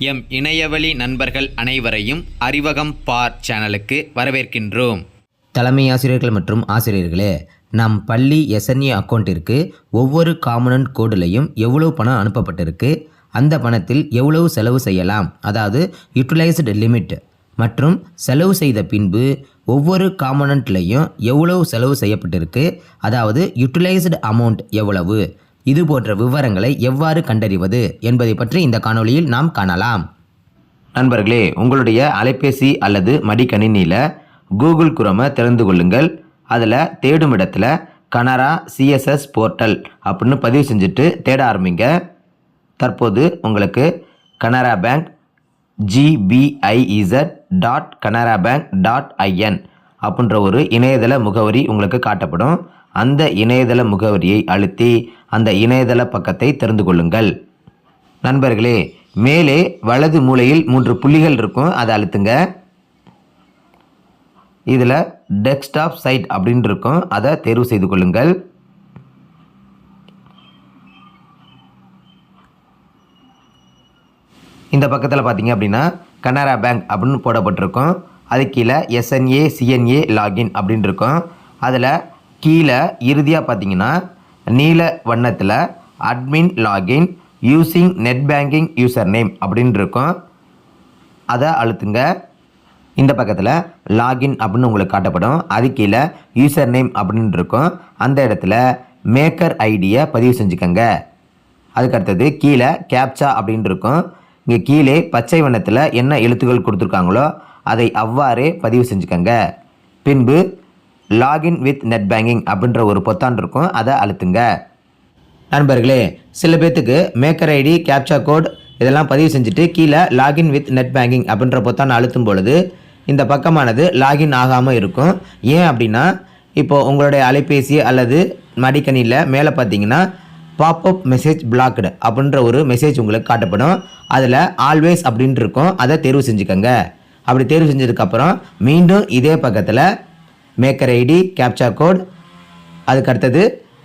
M இணையவழி நண்பர்கள் அனைவரையும் அறிவகம் பார் சேனலுக்கு வரவேற்கின்றோம். தலைமை ஆசிரியர்கள் மற்றும் ஆசிரியர்களே நம் பள்ளி எஸ்என்ஏ அக்கௌண்ட்டிற்கு ஒவ்வொரு காமனன்ட் கோடுலையும் எவ்வளவு பணம் அனுப்பப்பட்டிருக்கு அந்த பணத்தில் எவ்வளவு செலவு செய்யலாம் அதாவது யூட்டிலைஸ்டு லிமிட் மற்றும் செலவு செய்த பின்பு ஒவ்வொரு காமனண்ட்லையும் எவ்வளவு செலவு செய்யப்பட்டிருக்கு அதாவது யூட்டிலைஸ்டு அமௌண்ட் எவ்வளவு இது போன்ற விவரங்களை எவ்வாறு கண்டறிவது என்பதை பற்றி இந்த காணொளியில் நாம் காணலாம். நண்பர்களே உங்களுடைய அலைபேசி அல்லது மடிக்கணினியில் கூகுள் குரோமை திறந்து கொள்ளுங்கள். அதில் தேடும் இடத்துல கனரா சிஎஸ்எஸ் போர்ட்டல் அப்படின்னு பதிவு செஞ்சுட்டு தேட ஆரம்பிங்க. தற்போது உங்களுக்கு Canara bank GBIZ dot Canara bank dot IN அப்படின்ற ஒரு இணையதள முகவரி உங்களுக்கு காட்டப்படும். அந்த இணையதள முகவரியை அழுத்தி அந்த இணையதள பக்கத்தை தெரிந்து கொள்ளுங்கள். நண்பர்களே மேலே வலது மூலையில் மூன்று புள்ளிகள் இருக்கும். அதை அழுத்துங்க. இதில் டெஸ்க்டாப் சைட் அப்படின்னு இருக்கும். அதை தேர்வு செய்து கொள்ளுங்கள். இந்த பக்கத்தில் பார்த்தீங்க அப்படின்னா கனரா பேங்க் அப்படின்னு போடப்பட்டிருக்கும். அது கீழே எஸ்என்ஏ சிஎன்ஏ லாகின் அப்படின்னு இருக்கும். அதில் கீழே இறுதியாக பார்த்தீங்கன்னா நீல வண்ணத்தில் admin login using net banking user name அப்படின்னு இருக்கும். அதை அழுத்துங்க. இந்த பக்கத்தில் லாகின் அப்படின்னு உங்களுக்கு காட்டப்படும். அது கீழே யூசர் நேம் அப்படின்னு இருக்கும். அந்த இடத்துல மேக்கர் ஐடியை பதிவு செஞ்சுக்கோங்க. அதுக்கு அடுத்தது கீழே கேப்சா அப்படின்னு இருக்கும். இங்கே கீழே பச்சை வண்ணத்தில் என்ன எழுத்துக்கள் கொடுத்துருக்காங்களோ அதை அவ்வாறே பதிவு செஞ்சுக்கோங்க. பின்பு லாகின் வித் நெட் பேங்கிங் அப்படின்ற ஒரு பொத்தான் இருக்கும். அதை அழுத்துங்க. நண்பர்களே சில பேர்த்துக்கு மேக்கர் ஐடி கேப்சா கோட் இதெல்லாம் பதிவு செஞ்சுட்டு கீழே லாகின் வித் நெட் பேங்கிங் அப்படின்ற பொத்தான் அழுத்தும் பொழுது இந்த பக்கமானது லாகின் ஆகாமல் இருக்கும். ஏன் அப்படின்னா இப்போது உங்களுடைய அலைபேசி அல்லது மடிக்கணியில் மேலே பார்த்தீங்கன்னா பாப்அப் மெசேஜ் பிளாக்டு அப்படின்ற ஒரு மெசேஜ் உங்களுக்கு காட்டப்படும். அதில் ஆல்வேஸ் அப்படின்ட்டு இருக்கும். அதை தேர்வு செஞ்சுக்கோங்க. அப்படி தேர்வு செஞ்சதுக்கப்புறம் மீண்டும் இதே பக்கத்தில் மேக்கர் ஐடி கேப்சா கோட் அதுக்கு அடுத்தது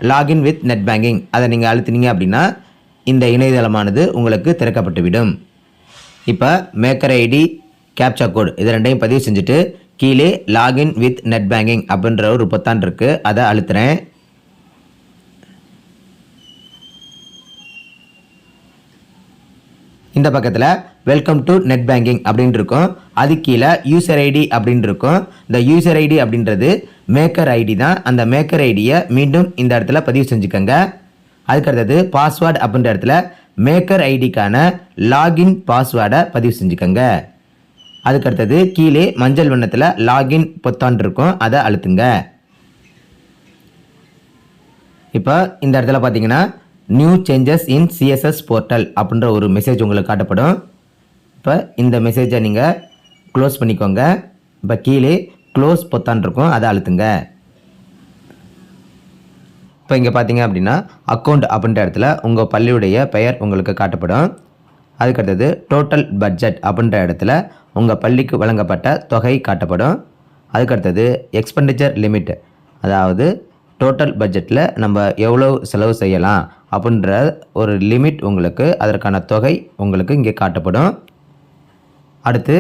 லாகின் வித் நெட் பேங்கிங் அதை நீங்கள் அழுத்தினீங்க அப்படின்னா இந்த இணையதளமானது உங்களுக்கு திறக்கப்பட்டுவிடும். இப்போ மேக்கர் ஐடி கேப்சா கோட் இது ரெண்டையும் பதிவு செஞ்சுட்டு கீழே லாகின் வித் நெட் பேங்கிங் அப்படின்ற ஒரு பொத்தான் இருக்குது அதை அழுத்துறேன். இந்த பக்கத்தில் வெல்கம் டு நெட் பேங்கிங் அப்படின்னு இருக்கும் அது கீழே யூசர் ஐடி அப்படின்னு இருக்கும் இந்த யூசர் ஐடி அப்படின்றது மேக்கர் ஐடி தான். அந்த மேக்கர் ஐடியை மீண்டும் இந்த இடத்துல பதிவு செஞ்சுக்கோங்க. அதுக்கு அடுத்தது பாஸ்வேர்டு அப்படின்ற இடத்துல மேக்கர் ஐடிக்கான லாகின் பாஸ்வேர்டை பதிவு செஞ்சுக்கோங்க. அதுக்கு அடுத்தது கீழே மஞ்சள் வண்ணத்தில் லாகின் பொத்தான் இருக்கும் அதை அழுத்துங்க. இப்போ இந்த இடத்துல பார்த்தீங்கன்னா new changes in CSS portal அப்படின்ற ஒரு மெசேஜ் உங்களுக்கு காட்டப்படும். இப்போ இந்த மெசேஜை நீங்கள் க்ளோஸ் பண்ணிக்கோங்க. இப்போ கீழே க்ளோஸ் பொத்தான் இருக்கும் அதை அழுத்துங்க. இப்போ இங்கே பார்த்தீங்க அப்படின்னா அக்கௌண்ட் அப்படின்ற இடத்துல உங்கள் பள்ளியுடைய பெயர் உங்களுக்கு காட்டப்படும். அதுக்கடுத்தது டோட்டல் பட்ஜெட் அப்படின்ற இடத்துல உங்கள் பள்ளிக்கு வழங்கப்பட்ட தொகை காட்டப்படும். அதுக்கடுத்தது எக்ஸ்பெண்டிச்சர் லிமிட் அதாவது டோட்டல் பட்ஜெட்டில் நம்ம எவ்வளோ செலவு செய்யலாம் அப்படின்ற ஒரு லிமிட் உங்களுக்கு அதற்கான தொகை உங்களுக்கு இங்கே காட்டப்படும். அடுத்து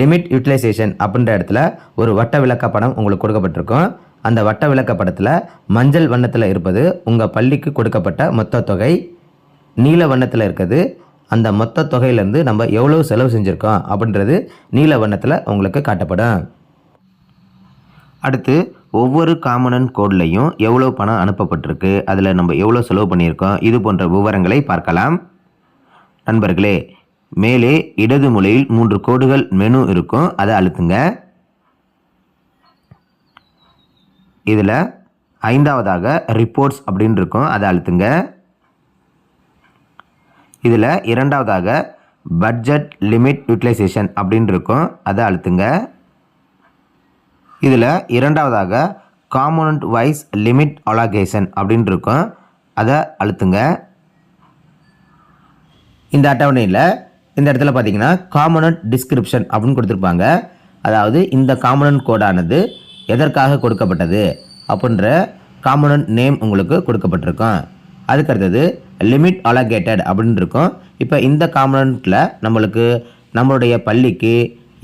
லிமிட் யூட்டிலைசேஷன் அப்படின்ற இடத்துல ஒரு வட்ட விளக்க படம் உங்களுக்கு கொடுக்கப்பட்டிருக்கும். அந்த வட்ட விளக்க படத்தில் மஞ்சள் வண்ணத்தில் இருப்பது உங்கள் பள்ளிக்கு கொடுக்கப்பட்ட மொத்த தொகை. நீல வண்ணத்தில் இருக்கிறது அந்த மொத்த தொகையிலேருந்து நம்ம எவ்வளோ செலவு செஞ்சுருக்கோம் அப்படின்றது நீல வண்ணத்தில் உங்களுக்கு காட்டப்படும். அடுத்து ஒவ்வொரு காமனன் கோட்லையும் எவ்வளோ பணம் அனுப்பப்பட்டிருக்கு அதில் நம்ம எவ்வளோ செலவு பண்ணியிருக்கோம் இது போன்ற விவரங்களை பார்க்கலாம். நண்பர்களே மேலே இடது மூலையில் மூன்று கோடுகள் மெனு இருக்கும் அதை அழுத்துங்க. இதில் ஐந்தாவதாக ரிப்போர்ட்ஸ் அப்படின்னு இருக்கும் அதை அழுத்துங்க. இதில் இரண்டாவதாக பட்ஜெட் லிமிட் யூட்டிலைசேஷன் அப்படின்னு இருக்கும் அதை அழுத்துங்க. இதில் இரண்டாவதாக காம்போனண்ட் வைஸ் லிமிட் அலாகேஷன் அப்படின்னு இருக்கும் அதை அழுத்துங்க. இந்த அட்டவணையில் இந்த இடத்துல பார்த்தீங்கன்னா காம்போனண்ட் டிஸ்கிரிப்ஷன் அப்படின்னு கொடுத்துருப்பாங்க. அதாவது இந்த காம்போனண்ட் கோடானது எதற்காக கொடுக்கப்பட்டது அப்படின்ற காம்போனண்ட் நேம் உங்களுக்கு கொடுக்கப்பட்டிருக்கும். அதுக்கு அடுத்தது லிமிட் அலகேட்டட் அப்படின்னு இருக்கும் இப்போ இந்த காம்பனண்ட்டில் நம்மளுக்கு நம்மளுடைய பள்ளிக்கு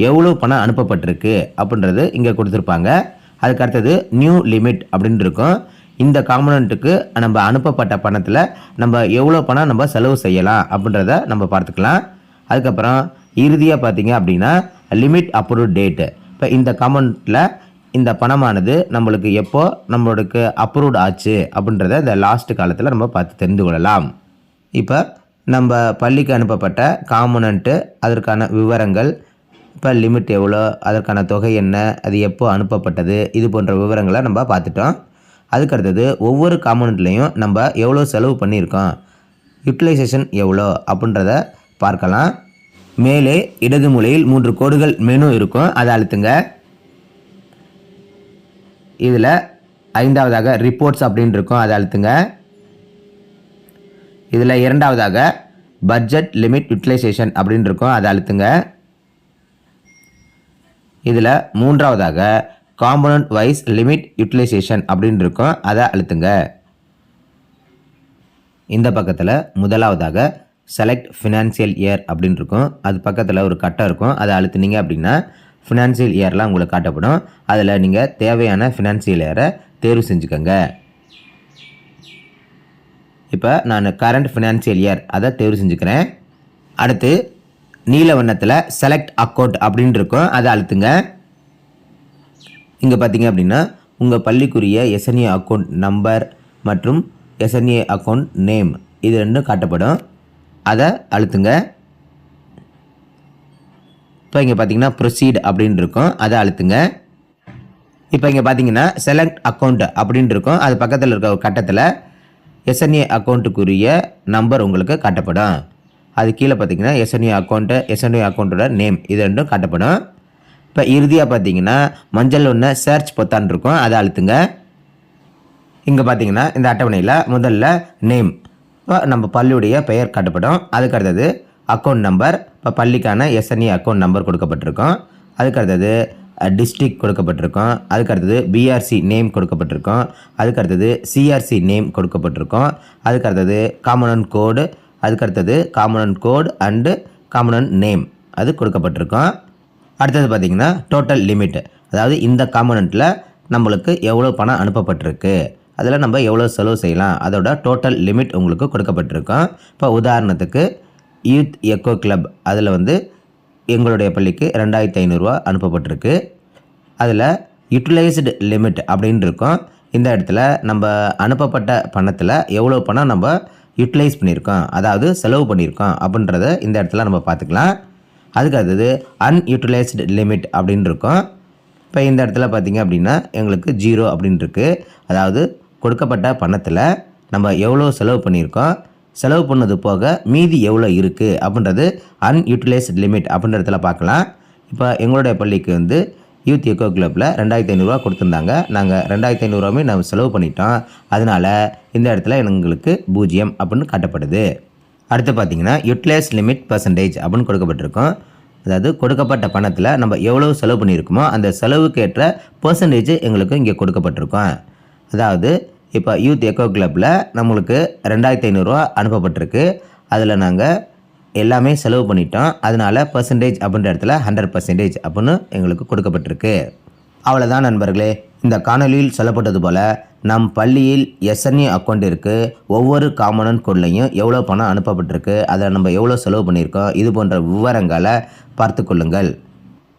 எவ்வளோ பணம் அனுப்பப்பட்டிருக்கு அப்படின்றது இங்கே கொடுத்துருப்பாங்க. அதுக்கு அடுத்தது நியூ லிமிட் அப்படின்னு இருக்கும். இந்த காம்பனண்ட்டுக்கு நம்ம அனுப்பப்பட்ட பணத்தில் நம்ம எவ்வளோ பணம் நம்ம செலவு செய்யலாம் அப்படின்றத நம்ம பார்த்துக்கலாம். அதுக்கப்புறம் இறுதியாக பார்த்தீங்க அப்படின்னா லிமிட் அப்ரூவ் டேட்டு இப்போ இந்த காம்பனண்ட்டில் இந்த பணமானது நம்மளுக்கு எப்போ நம்மளுக்கு அப்ரூவ்ட் ஆச்சு அப்படின்றத இந்த லாஸ்ட் காலத்தில் நம்ம பார்த்து தெரிந்து கொள்ளலாம். இப்போ நம்ம பள்ளிக்கு அனுப்பப்பட்ட காம்பனண்ட்டு அதற்கான விவரங்கள் இப்போ லிமிட் எவ்வளோ? அதற்கான தொகை என்ன? அது எப்போ அனுப்பப்பட்டது? இது போன்ற விவரங்களை நம்ம பார்த்துட்டோம். அதுக்கு அடுத்தது ஒவ்வொரு காம்பனண்ட்லேயும் நம்ம எவ்வளோ செலவு பண்ணியிருக்கோம்? யூட்டிலைசேஷன் எவ்வளோ? அப்படின்றத பார்க்கலாம். மேலே இடது மூலையில் மூன்று கோடுகள் மெனு இருக்கும். அதை அழுத்துங்க. இதில் ஐந்தாவதாக ரிப்போர்ட்ஸ் அப்படின்னு இருக்கும். அதை அழுத்துங்க. இதில் இரண்டாவதாக பட்ஜெட் லிமிட் யூட்டிலைசேஷன் அப்படின்னு இருக்கும். அதை அழுத்துங்க. இதில் மூன்றாவதாக காம்பனண்ட் வைஸ் லிமிட் யூட்டிலைசேஷன் அப்படின்னு இருக்கும். அதை அழுத்துங்க. இந்த பக்கத்தில் முதலாவதாக செலக்ட் ஃபினான்சியல் இயர் அப்படின்னு இருக்கும். அது பக்கத்தில் ஒரு கட்டம் இருக்கும். அதை அழுத்துனீங்க அப்படின்னா ஃபினான்சியல் இயர்லாம் உங்களுக்கு காட்டப்படும். அதில் நீங்கள் தேவையான ஃபினான்சியல் இயரை தேர்வு செஞ்சுக்கோங்க. இப்போ நான் கரண்ட் ஃபினான்சியல் இயர் அதை தேர்வு செஞ்சுக்கிறேன். அடுத்து நீல வண்ணத்தில் செலக்ட் அக்கௌண்ட் அப்படின்னு இருக்கும். அதை அழுத்துங்க. இங்கே பார்த்தீங்க அப்படின்னா உங்கள் பள்ளிக்குரிய S N A account number மற்றும் S N A account name இது ரெண்டும் காட்டப்படும். அதை அழுத்துங்க. இப்போ இங்கே பார்த்தீங்கன்னா ப்ரொசீட் அப்படின்னு இருக்கும். அதை அழுத்துங்க. இப்போ இங்கே பார்த்தீங்கன்னா செலக்ட் அக்கௌண்ட் அப்படின்னு இருக்கும். அது பக்கத்தில் இருக்க ஒரு கட்டத்தில் எஸ்என்ஏ அக்கௌண்ட்டுக்குரிய நம்பர் உங்களுக்கு காட்டப்படும். அது கீழே பார்த்தீங்கன்னா S N U account S N U அக்கௌண்ட்டோட name இது ரெண்டும் காட்டப்படும். இப்போ இறுதியாக பார்த்தீங்கன்னா மஞ்சள் ஒன்று சர்ச் பொத்தான் இருக்கும். அதை அழுத்துங்க. இங்கே பார்த்தீங்கன்னா இந்த அட்டவணையில் முதல்ல நேம் இப்போ நம்ம பள்ளியுடைய பெயர் காட்டப்படும். அதுக்கு அடுத்தது அக்கௌண்ட் நம்பர் இப்போ பள்ளிக்கான எஸ்என்இ அக்கௌண்ட் நம்பர் கொடுக்கப்பட்டிருக்கும். அதுக்கு அடுத்தது டிஸ்ட்ரிக் கொடுக்கப்பட்டிருக்கும். அதுக்கு அடுத்தது பிஆர்சி நேம் கொடுக்கப்பட்டிருக்கும். அதுக்கு அடுத்தது சிஆர்சி நேம் கொடுக்கப்பட்டிருக்கும். அதுக்கு அடுத்தது காமனன் கோடு அதுக்கு அடுத்தது common code and common name அது கொடுக்கப்பட்டிருக்கும். அடுத்தது பார்த்திங்கன்னா டோட்டல் லிமிட் அதாவது இந்த காம்பனண்ட்டில் நம்மளுக்கு எவ்வளோ பணம் அனுப்பப்பட்டிருக்கு. அதில் நம்ம எவ்வளோ செலவு செய்யலாம். அதோட டோட்டல் லிமிட் உங்களுக்கு கொடுக்கப்பட்டிருக்கும். இப்போ உதாரணத்துக்கு யூத் எக்கோ கிளப் அதில் வந்து எங்களுடைய பள்ளிக்கு ரெண்டாயிரத்தி ஐநூறுரூவா அனுப்பப்பட்டிருக்கு. அதில் யூட்டிலைஸ்டு லிமிட் அப்படின்னு இருக்கும். இந்த இடத்துல நம்ம அனுப்பப்பட்ட பணத்தில் எவ்வளோ பணம் நம்ம யூட்டிலைஸ் பண்ணியிருக்கோம் அதாவது செலவு பண்ணியிருக்கோம் அப்படின்றத இந்த இடத்துல நம்ம பார்த்துக்கலாம். அதுக்கு அடுத்தது அன்யூட்டிலைஸ்டு லிமிட் அப்படின்னு இருக்கும். இப்போ இந்த இடத்துல பார்த்தீங்க அப்படின்னா எங்களுக்கு ஜீரோ அப்படின்னு இருக்குது அதாவது கொடுக்கப்பட்ட பணத்தில் நம்ம எவ்வளோ செலவு பண்ணியிருக்கோம் செலவு பண்ணது போக மீதி எவ்வளோ இருக்குது அப்படின்றது அன்யூட்டிலைஸ்டு லிமிட் அப்படின்ற இடத்துல பார்க்கலாம். இப்போ எங்களுடைய பள்ளிக்கு வந்து யூத் எக்கோ கிளப்பில் ரெண்டாயிரத்தி ஐநூறுரூவா கொடுத்துருந்தாங்க. நாங்கள் ரெண்டாயிரத்தி ஐநூறுரூவாமே நம்ம செலவு பண்ணிட்டோம். அதனால் இந்த இடத்துல எங்களுக்கு பூஜ்ஜியம் அப்படின்னு காட்டப்படுது. அடுத்து பார்த்தீங்கன்னா யூட்டிலைஸ் லிமிட் பர்சன்டேஜ் அப்படின்னு கொடுக்கப்பட்டிருக்கோம். அதாவது கொடுக்கப்பட்ட பணத்தில் நம்ம எவ்வளோ செலவு பண்ணியிருக்கோமோ அந்த செலவுக்கு ஏற்ற பர்சன்டேஜ் எங்களுக்கு இங்கே கொடுக்கப்பட்டிருக்கோம். அதாவது இப்போ யூத் எக்கோ கிளப்பில் நம்மளுக்கு ரெண்டாயிரத்தி ஐநூறுரூவா அனுப்பப்பட்டிருக்கு. அதில் நாங்கள் எல்லாமே செலவு பண்ணிட்டோம். அதனால பர்சன்டேஜ் அப்படின்ற இடத்துல ஹண்ட்ரட் பர்சன்டேஜ் அப்படின்னு எங்களுக்கு கொடுக்கப்பட்டிருக்கு. அவ்வளோதான் நண்பர்களே. இந்த காணொலியில் சொல்லப்பட்டது போல் நம் பள்ளியில் எஸ்என்ஏ அக்கௌண்ட் இருக்குது ஒவ்வொரு காமனன் கோட்லையும் எவ்வளோ பணம் அனுப்பப்பட்டிருக்கு. அதை நம்ம எவ்வளோ செலவு பண்ணியிருக்கோம். இது போன்ற விவரங்களை பார்த்து கொள்ளுங்கள்.